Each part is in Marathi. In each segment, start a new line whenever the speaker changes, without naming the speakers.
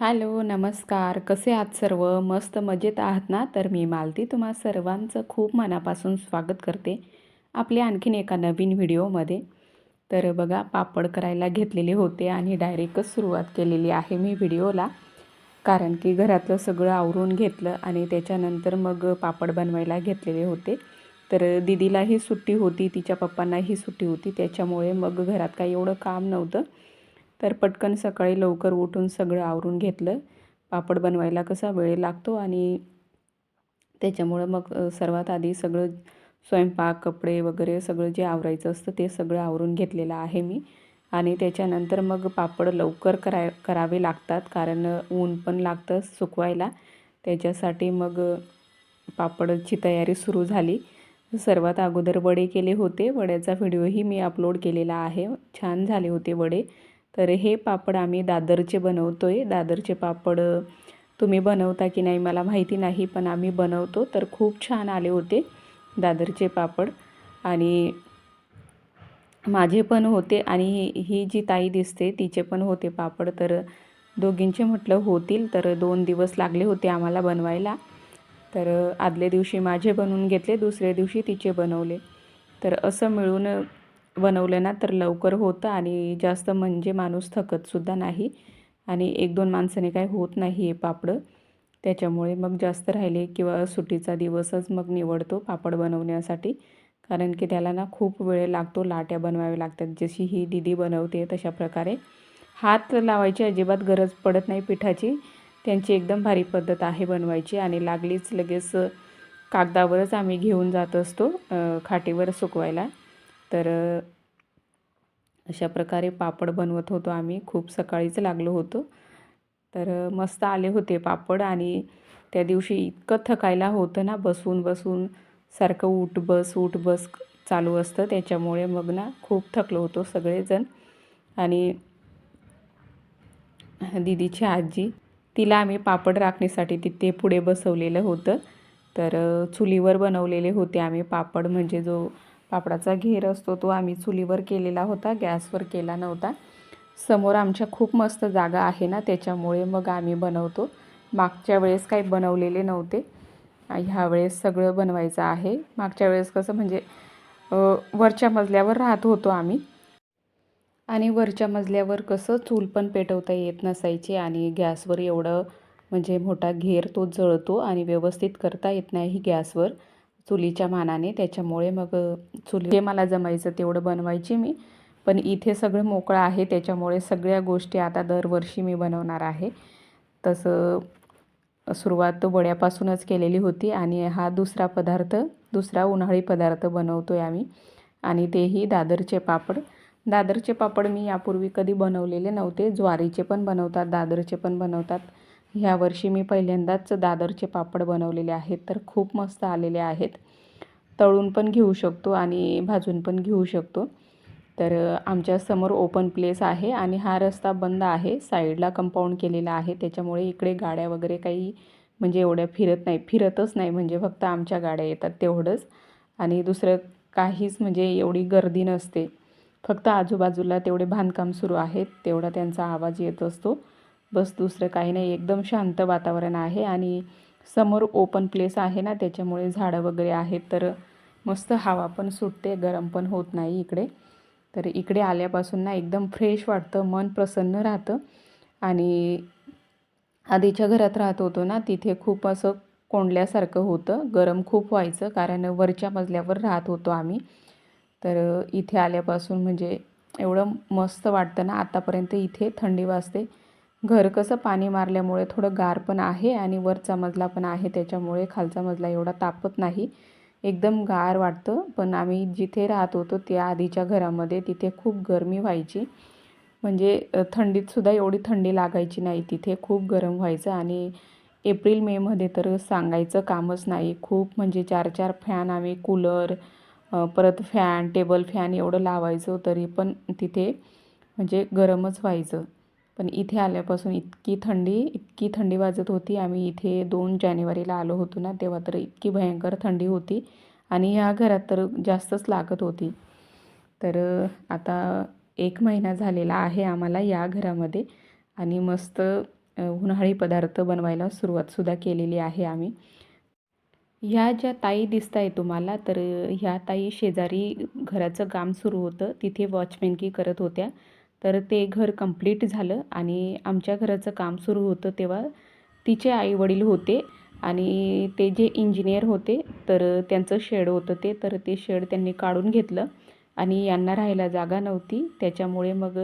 हॅलो नमस्कार. कसे आहात सर्व? मस्त मजेत आहात ना? तर मी मालती तुम्हा सर्वांचं खूप मनापासून स्वागत करते आपल्या आणखीन एका नवीन व्हिडिओमध्ये. तर बघा पापड करायला घेतलेले होते आणि डायरेक्टच सुरुवात केलेली आहे मी व्हिडिओला. कारण की घरातलं सगळं आवरून घेतलं आणि त्याच्यानंतर मग पापड बनवायला घेतलेले होते. तर दिदीलाही सुट्टी होती तिच्या पप्पांनाही सुट्टी होती त्याच्यामुळे मग घरात काही एवढं काम नव्हतं. तर पटकन सकाळी लवकर उठून सगळं आवरून घेतलं. पापड बनवायला कसा वेळ लागतो आणि त्याच्यामुळं मग सर्वात आधी सगळं स्वयंपाक कपडे वगैरे सगळं जे आवरायचं असतं ते सगळं आवरून घेतलेलं आहे मी. आणि त्याच्यानंतर मग पापड लवकर कराय करावे लागतात कारण ऊन पण लागतं सुकवायला. त्याच्यासाठी मग पापडची तयारी सुरू झाली. सर्वात अगोदर वडे केले होते. वड्याचा व्हिडिओही मी अपलोड केलेला आहे. छान झाले होते वडे. तर हे पापड आम्ही दादरचे बनवतो आहे दादरचे पापड तुम्ही बनवता की नाही मला माहिती नाही पण आम्ही बनवतो. तर खूप छान आले होते दादरचे पापड. आणि माझे पण होते आणि ही जी ताई दिसते तिचे पण होते पापड. तर दोघींचे म्हटलं होतील तर दोन दिवस लागले होते आम्हाला बनवायला. तर आदल्या दिवशी माझे बनवून घेतले दुसऱ्या दिवशी तिचे बनवले. तर असं मिळून बनवलं ना तर लवकर होतं आणि जास्त म्हणजे माणूस थकतसुद्धा नाही. आणि एक दोन माणसाने काय होत नाही आहे पापडं. त्याच्यामुळे मग जास्त राहिले किंवा सुट्टीचा दिवसच मग निवडतो पापड बनवण्यासाठी. कारण की त्याला ना खूप वेळ लागतो लाट्या बनवाव्या लागतात. जशी ही दिदी बनवते तशा प्रकारे. हात लावायची अजिबात गरज पडत नाही पिठाची. त्यांची एकदम भारी पद्धत आहे बनवायची आणि लागलीच लगेच कागदावरच आम्ही घेऊन जात असतो खाटीवर सुकवायला. तर अशा प्रकारे पापड बनवत होतो आम्ही. खूप सकाळीच लागलो होतो. तर मस्त आले होते पापड आणि त्या दिवशी इतकं थकायला होतं ना बसून बसून सारखं उठ बस उठ बस चालू असतं. त्याच्यामुळे मग ना खूप थकलो होतो सगळेजण. आणि दिदीची आजी तिला आम्ही पापड राखण्यासाठी तिथे पुढे बसवलेलं होतं. तर चुलीवर बनवलेले होते आम्ही पापड. म्हणजे जो पापडाचा घेर असतो तो आम्ही चुलीवर केलेला होता गॅसवर केला नव्हता. समोर आमच्या खूप मस्त जागा आहे ना त्याच्यामुळे मग आम्ही बनवतो. मागच्या वेळेस काही बनवलेले नव्हते. ह्या वेळेस सगळं बनवायचं आहे. मागच्या वेळेस कसं म्हणजे वरच्या मजल्यावर राहत होतो आम्ही. आणि वरच्या मजल्यावर कसं चूल पण पेटवता येत नसायचे आणि गॅसवर एवढं म्हणजे मोठा घेर तो जळतो आणि व्यवस्थित करता येत नाही गॅसवर. चुलीच्या मानाने. त्याच्यामुळे मग चुली जे मला जमायचं तेवढं बनवायची मी. पण इथे सगळं मोकळं आहे त्याच्यामुळे सगळ्या गोष्टी आता दरवर्षी मी बनवणार आहे. तसं सुरुवात वड्यापासूनच केलेली होती आणि हा दुसरा पदार्थ दुसरा उन्हाळी पदार्थ बनवतो आहे आम्ही. आणि तेही दादरचे पापड. दादरचे पापड मी यापूर्वी कधी बनवलेले नव्हते. ज्वारीचे पण बनवतात दादरचे पण बनवतात. ह्या वर्षी मी पहिल्यांदाच दादरचे पापड बनवलेले आहेत तर खूप मस्त आलेले आहेत. तळून पण घेऊ शकतो आणि भाजून पण घेऊ शकतो. तर आमच्यासमोर ओपन प्लेस आहे आणि हा रस्ता बंद आहे. साईडला कंपाऊंड केलेला आहे. त्याच्यामुळे इकडे गाड्या वगैरे काही म्हणजे एवढ्या फिरत नाही फिरतच नाही. म्हणजे फक्त आमच्या गाड्या येतात तेवढंच. आणि दुसरं काहीच म्हणजे एवढी गर्दी नसते. फक्त आजूबाजूला तेवढे बांधकाम सुरू आहेत. तेवढा त्यांचा आवाज येत असतो. बस दुसरं काही नाही. एकदम शांत वातावरण आहे आणि समोर ओपन प्लेस आहे ना त्याच्यामुळे झाडं वगैरे आहेत. तर मस्त हवा पण सुटते गरम पण होत नाही इकडे. तर इकडे आल्यापासून ना एकदम फ्रेश वाटतं मन प्रसन्न राहतं. आणि आधीच्या घरात राहत होतो ना तिथे खूप असं कोंडल्यासारखं होतं. गरम खूप व्हायचं कारण वरच्या मजल्यावर राहत होतो आम्ही. तर इथे आल्यापासून म्हणजे एवढं मस्त वाटतं ना आतापर्यंत इथे थंडी वाजते. घर कसं पाणी मारल्यामुळे थोडं गार पण आहे आणि वरचा मजला पण आहे त्याच्यामुळे खालचा मजला एवढा तापत नाही. एकदम गार वाटतं पण आम्ही जिथे राहत होतो त्या आधीच्या घरामध्ये तिथे खूप गरमी व्हायची. म्हणजे थंडीतसुद्धा एवढी थंडी लागायची नाही तिथे खूप गरम व्हायचं आणि एप्रिल मेमध्ये तर सांगायचं कामच नाही. खूप म्हणजे चार चार फॅन आम्ही कूलर परत फॅन टेबल फॅन एवढं लावायचो तरी पण तिथे म्हणजे गरमच व्हायचं. पण इथे आल्यापासून इतकी थंडी इतकी थंडी वाजत होती. आम्ही इथे दोन जानेवारीला आलो होतो ना तेव्हा तर इतकी भयंकर थंडी होती आणि ह्या घरात तर जास्तच लागत होती. तर आता एक महिना झालेला आहे आम्हाला या घरामध्ये आणि मस्त उन्हाळी पदार्थ बनवायला सुरुवातसुद्धा केलेली आहे आम्ही. ह्या ज्या ताई दिसत आहे तुम्हाला तर ह्या ताई शेजारी घराचं काम सुरू होतं. तिथे वॉचमॅनकी करत होत्या. तर ते घर कंप्लीट झालं आणि आमच्या घराचं काम सुरू होतं तेव्हा तिचे आईवडील होते आणि ते जे इंजिनियर होते तर त्यांचं शेड होतं ते तर ते शेड त्यांनी काढून घेतलं आणि यांना राहायला जागा नव्हती. त्याच्यामुळे मग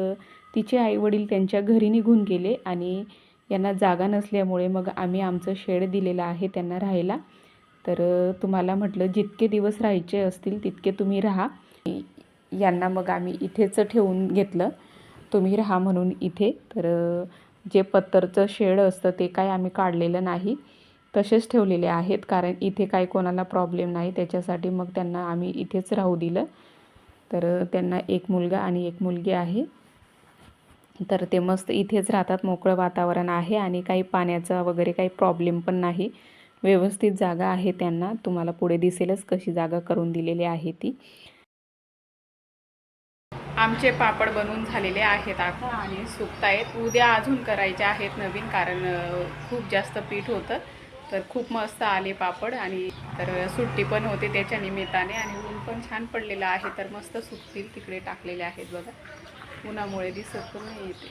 तिचे आईवडील त्यांच्या घरी निघून गेले आणि यांना जागा नसल्यामुळे मग आम्ही आमचं शेड दिलेलं आहे त्यांना राहायला. तर तुम्हाला म्हटलं जितके दिवस राहायचे असतील तितके तुम्ही राहा. यांना मग आम्ही इथेच ठेवून घेतलं. तुम्ही राहा म्हणून इथे. तर जे पत्तरचं शेड असतं ते काय आम्ही काढलेलं नाही. तसेच ठेवलेले आहेत. कारण इथे काय कोणाला प्रॉब्लेम नाही. त्याच्यासाठी मग त्यांना आम्ही इथेच राहू दिलं. तर त्यांना एक मुलगा आणि एक मुलगी आहे. तर ते मस्त इथेच राहतात. मोकळं वातावरण आहे आणि काही पाण्याचा वगैरे काही प्रॉब्लेम पण नाही. व्यवस्थित जागा आहे त्यांना. तुम्हाला पुढे दिसेलच कशी जागा करून दिलेली आहे ती. आमचे पापड बनवून झालेले आहेत आता आणि सुकतायत. उद्या अजून करायचे आहेत नवीन कारण खूप जास्त पीठ होतं. तर खूप मस्त आले पापड आणि तर सुट्टी पण होते त्याच्या निमित्ताने आणि ऊन पण छान पडलेलं आहे. तर मस्त सुकतील तिकडे टाकलेले आहेत बघा. उन्हामुळे दिसत पण नाही येते.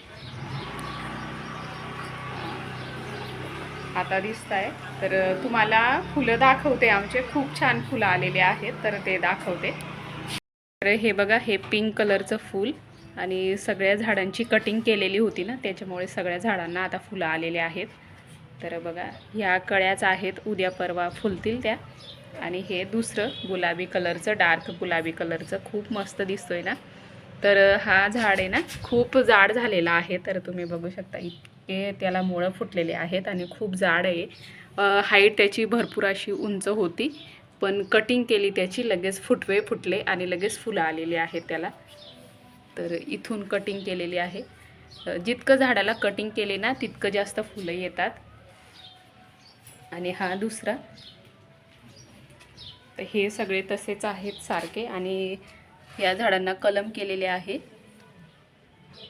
आता दिसत आहे तर तुम्हाला फुलं दाखवते आमचे. खूप छान फुलं आलेले आहेत. तर ते दाखवते. तर हे बघा हे पिंक कलरचं फूल आणि सगळ्या झाडांची कटिंग केलेली होती ना त्याच्यामुळे सगळ्या झाडांना आता फुलं आलेले आहेत. तर बघा ह्या कळ्याच आहेत उद्या परवा फुलतील त्या. आणि हे दुसरं गुलाबी कलरचं डार्क गुलाबी कलरचं खूप मस्त दिसतोय ना. तर हा झाड आहे ना खूप जाड झालेला आहे. तर तुम्ही बघू शकता इतके त्याला मुळं फुटलेले आहेत आणि खूप जाड आहे. हाईट त्याची भरपूर अशी उंच होती. पण कटिंग केली त्याची लगेच फुटवे फुटले आणि लगेच फुलं आलेली आहेत त्याला. तर इथून कटिंग केलेली आहे. जितकं झाडाला कटिंग केले ना तितकं जास्त फुलं येतात. आणि हा दुसरा. तर हे सगळे तसेच आहेत सारखे आणि या झाडांना कलम केलेले आहे.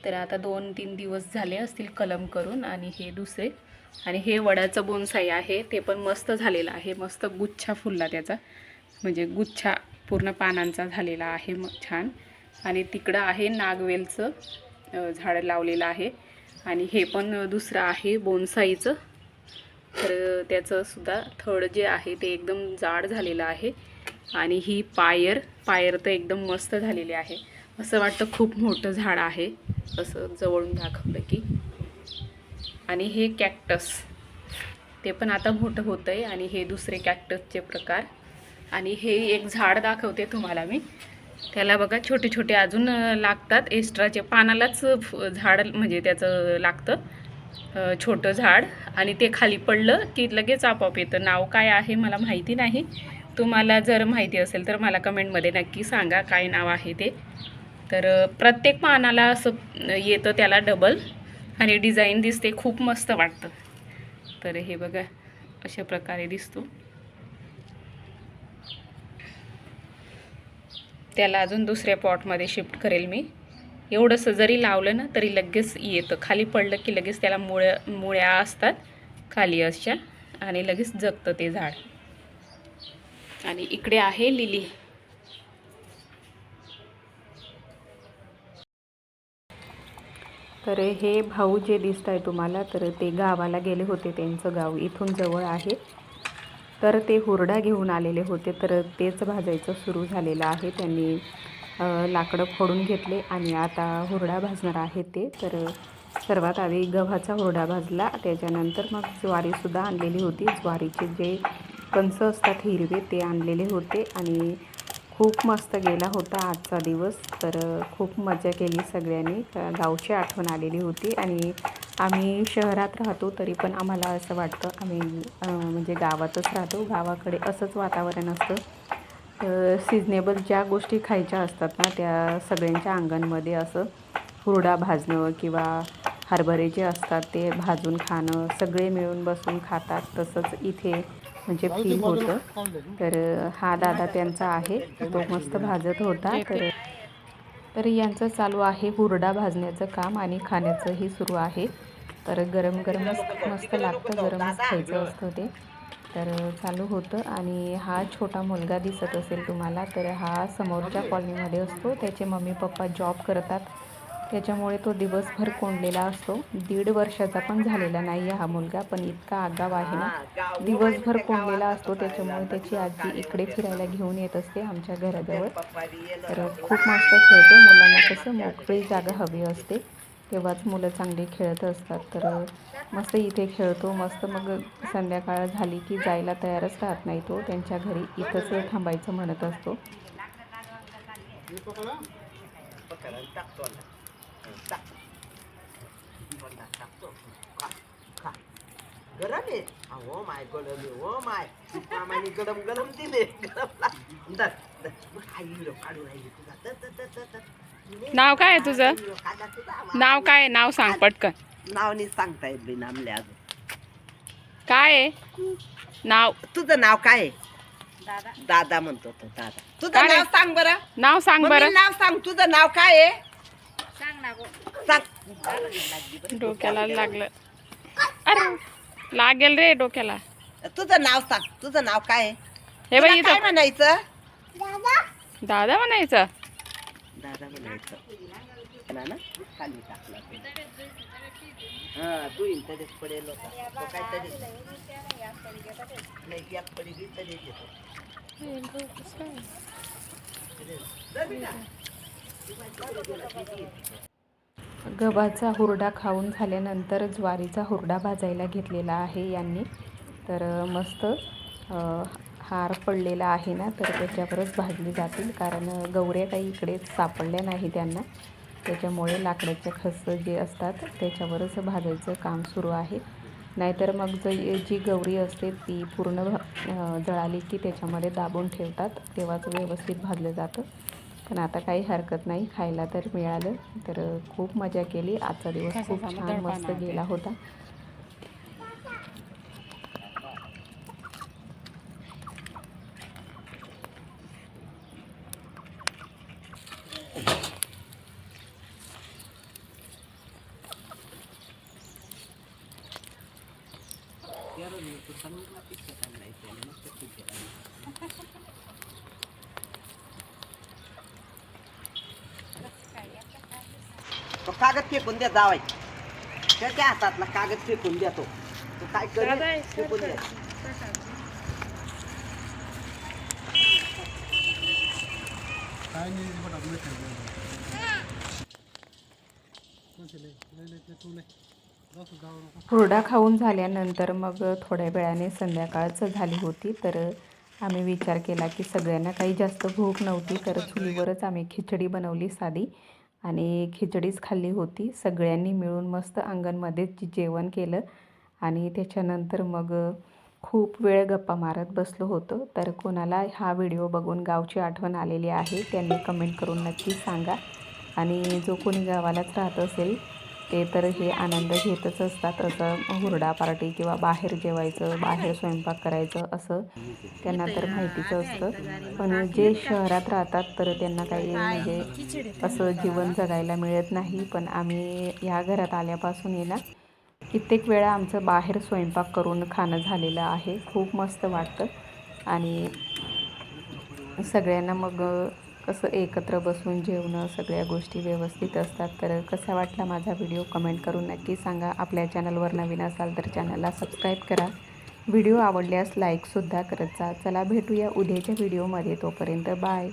तर आता दोन तीन दिवस झाले असतील कलम करून आणि हे दुसरे. आणि हे वडाचं बोनसाई आहे ते पण मस्त झालेलं आहे. मस्त गुच्छा फुलला त्याचा. म्हणजे गुच्छा पूर्ण पानांचा झालेला आहे मग छान. आणि तिकडं आहे नागवेलचं झाड लावलेलं आहे. आणि हे पण दुसरं आहे बोनसाईचं. तर त्याचंसुद्धा थड जे आहे ते एकदम जाड झालेलं आहे. आणि ही पायर पायर तर एकदम मस्त झालेली आहे. असं वाटतं खूप मोठं झाड आहे. असं जवळून दाखवलं की. आणि हे कॅक्टस ते पण आता मोठं होतं आहे आणि हे दुसरे कॅक्टसचे प्रकार. आणि हे एक झाड दाखवते तुम्हाला मी. त्याला बघा छोटे छोटे अजून लागतात. एक्स्ट्राचे पानालाच झाड म्हणजे त्याचं लागतं. छोटं झाड. आणि ते खाली पडलं की लगेच आपोआप येतं. नाव काय आहे मला माहिती नाही. तुम्हाला जर माहिती असेल तर मला कमेंटमध्ये नक्की सांगा काय नाव आहे ते. तर प्रत्येक पानाला असं येतं त्याला डबल आणि डिझाईन दिसते खूप मस्त वाटतं. तर हे बघा अशा प्रकारे दिसतो. त्याला अजून दुसऱ्या पॉटमध्ये शिफ्ट करेल मी. एवढंसं जरी लावलं ना तरी लगेच येतं. खाली पडलं की लगेच त्याला मुळ्या मुळ्या असतात खाली अशा आणि लगेच जगतं ते झाड. आणि इकडे आहे लिली. तर हे भाऊ जे दिसत आहे तुम्हाला तर ते गावाला गेले होते त्यांचं गाव. इथून जवळ आहे. तर ते हुरडा घेऊन आलेले होते. तर तेच भाजायचं सुरू झालेलं आहे. त्यांनी लाकडं फोडून घेतले आणि आता हुरडा भाजणार आहे ते. तर सर्वात आधी गव्हाचा हुरडा भाजला. त्याच्यानंतर मग ज्वारीसुद्धा आणलेली होती. ज्वारीचे जे कणसं असतात हिरवे ते आणलेले होते. आणि खूप मस्त गेला होता आजचा दिवस. तर खूप मजा केली सगळ्यांनी. गावची आठवण आलेली होती आणि आम्ही शहरात राहतो तरी पण आम्हाला असं वाटतं आम्ही म्हणजे गावातच राहतो. गावाकडे असंच वातावरण असतं. सिजनेबल ज्या गोष्टी खायच्या असतात ना त्या सगळ्यांच्या अंगणमध्ये असं हुरडा भाजणं किंवा हरभरे जे असतात ते भाजून खाणं सगळे मिळून बसून खातात. तसंच इथे म्हणजे फील होतं. तर हा दादा त्यांचा आहे. तो मस्त भाजत होता. तर तर यांचं चालू आहे हुरडा भाजण्याचं काम आणि खाण्याचंही सुरू आहे. तर गरम गरमच मस्त लागतं गरमच खायचं असतं ते. तर चालू होतं आणि हा छोटा मुलगा दिसत असेल तुम्हाला तर हा समोरच्या कॉलनीमध्ये असतो. त्याचे मम्मी पप्पा जॉब करतात. त्याच्यामुळे तो दिवसभर कोंडलेला असतो. दीड वर्षाचा पण झालेला नाही आहे हा मुलगा पण इतका आगाव आहे ना. दिवसभर कोंडलेला असतो त्याच्यामुळे त्याची आजी इकडे फिरायला घेऊन येत असते आमच्या घराजवळ. तर खूप मस्त खेळतो. मुलांना कसं मोकळी जागा हवी असते. तेव्हाच मुलं चांगली खेळत असतात. तर मस्त इथे खेळतो. मस्त मग संध्याकाळ झाली की जायला तयारच राहत नाही तो. त्यांच्या घरी इथंच थांबायचं म्हणत असतो.
गरम आहे. हो माय गरम हो माय. मामाने गरम गरम दिले गरम काढून.
नाव काय आहे तुझं? नाव काय आहे? नाव सांग पटकन.
नाव नाही सांगता येत बी नामले अजून.
काय आहे? नाव.
तुझं नाव काय आहे? दादा. म्हणतो तो दादा. तुझं
काय?
नाव सांग बरं.
नाव सांग
मम्मी,
बरं.
नाव सांग. तुझं नाव काय आहे?
डोक्याला लागलं. अरे लागेल रे डोक्याला.
तुझं नाव सांग. तुझं नाव काय आहे?
हे बाई
काय
इथं.
म्हणायचं?
दादा? म्हणायचं.
दादा म्हणायचं. ना ना खाली टाकला तो. हा तू इंटरेस पडेल होता. तो काहीतरी नाही गॅप पडी गी तरी येतो.
गव्हाचा हुरडा खाऊन झाल्यानंतर ज्वारीचा हुरडा भाजायला घेतलेला आहे यांनी. तर मस्त हार पडलेला आहे ना तर त्याच्यावरच भाजली जातील. कारण गौऱ्या काही इकडे सापडल्या नाही त्यांना. त्याच्यामुळे लाकडाचे खस जे असतात त्याच्यावरच भाजायचं काम सुरू आहे. नाहीतर मग ज जी गौरी असते ती पूर्ण भ- जळाली की त्याच्यामध्ये दाबून ठेवतात. तेव्हाच व्यवस्थित भाजलं जातं. पण आता काही हरकत नाही. खायला तर मिळालं. तर खूप मजा केली. आजचा दिवस खूप छान मस्त गेला होता.
तो कागद फेकून द्या जावाय त्याच्या हातातला कागद फेकून द्या तो. तो काय करेल? फेकून द्या
हुरडा खाऊन झाल्यानंतर मग थोड्या वेळाने संध्याकाळच झाली होती तर आम्ही विचार केला की सगळ्यांना काही जास्त भूक नव्हती तर चुलीवरच आम्ही खिचडी बनवली साधी. आणि खिचडीच खाल्ली होती. सगळ्यांनी मिळून मस्त अंगणमध्येच जेवण केलं आणि त्याच्यानंतर मग खूप वेळ गप्पा मारत बसलो होतो. तर कोणाला हा व्हिडिओ बघून गावची आठवण आलेली आहे त्यांनी कमेंट करून नक्की सांगा. आणि जो कोणी गावालाच राहत असेल ते तर हे आनंद घेतच असतात. असं हुरडा पार्टी किंवा बाहेर जेवायचं बाहेर स्वयंपाक करायचं असं त्यांना तर माहितीच असतं. पण जे शहरात राहतात तर त्यांना काही म्हणजे असं जीवन जगायला मिळत नाही. पण आम्ही ह्या घरात आल्यापासून आहे ना कित्येक वेळा आमचं बाहेर स्वयंपाक करून खाणं झालेलं आहे. खूप मस्त वाटतं. आणि सगळ्यांना मग कसं एकत्र बसून जेवणं सगळ्या गोष्टी व्यवस्थित असतात तर कसा वाटला माझा व्हिडिओ कमेंट करून नक्की सांगा. आपल्या चॅनलवर नवीन असाल तर चॅनलला सबस्क्राईब करा. व्हिडिओ आवडल्यास लाईकसुद्धा करत जा. चला भेटूया उद्याच्या व्हिडिओमध्ये. तोपर्यंत बाय.